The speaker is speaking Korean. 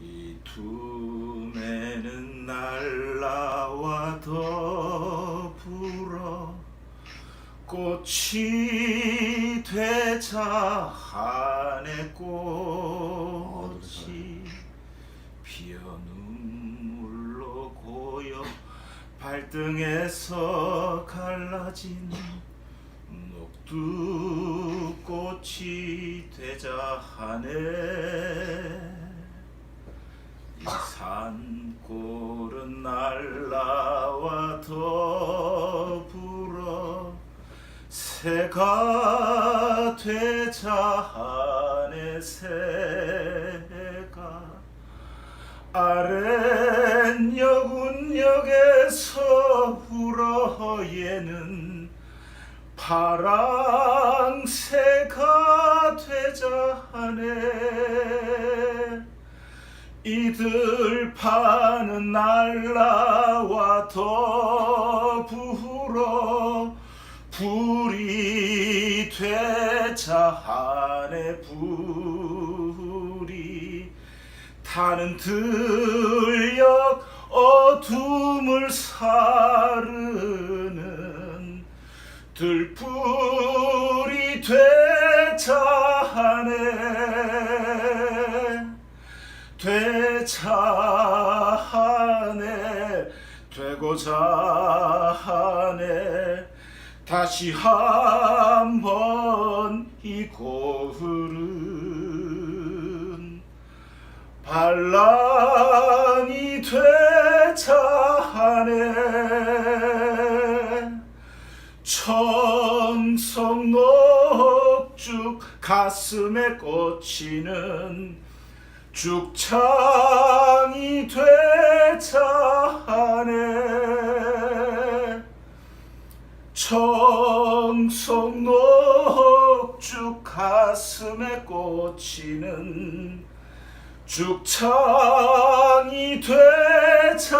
이 두매는 날라와 더불어 꽃이 되자 한해 꽃이 피어 눈물로 고여 발등에서 갈라진 녹두 꽃이 되자 하네 이 산골은 날라와 더불어 새가 되자 하네 새가 아랫 여군역에서 불어 얘는 파랑새가 되자 하네. 이들 파는 날라와 더불어 불이 되자 하네. 불이 타는 들녘 어둠을 사르는 하네. 되자 하네. 되고자 하네. 다시 한번 이 고을은 반란이 되자 하네 청석 녹죽 가슴에 꽂히는 죽창이 되자 하네. 청석 녹죽 가슴에 꽂히는 죽창이 되자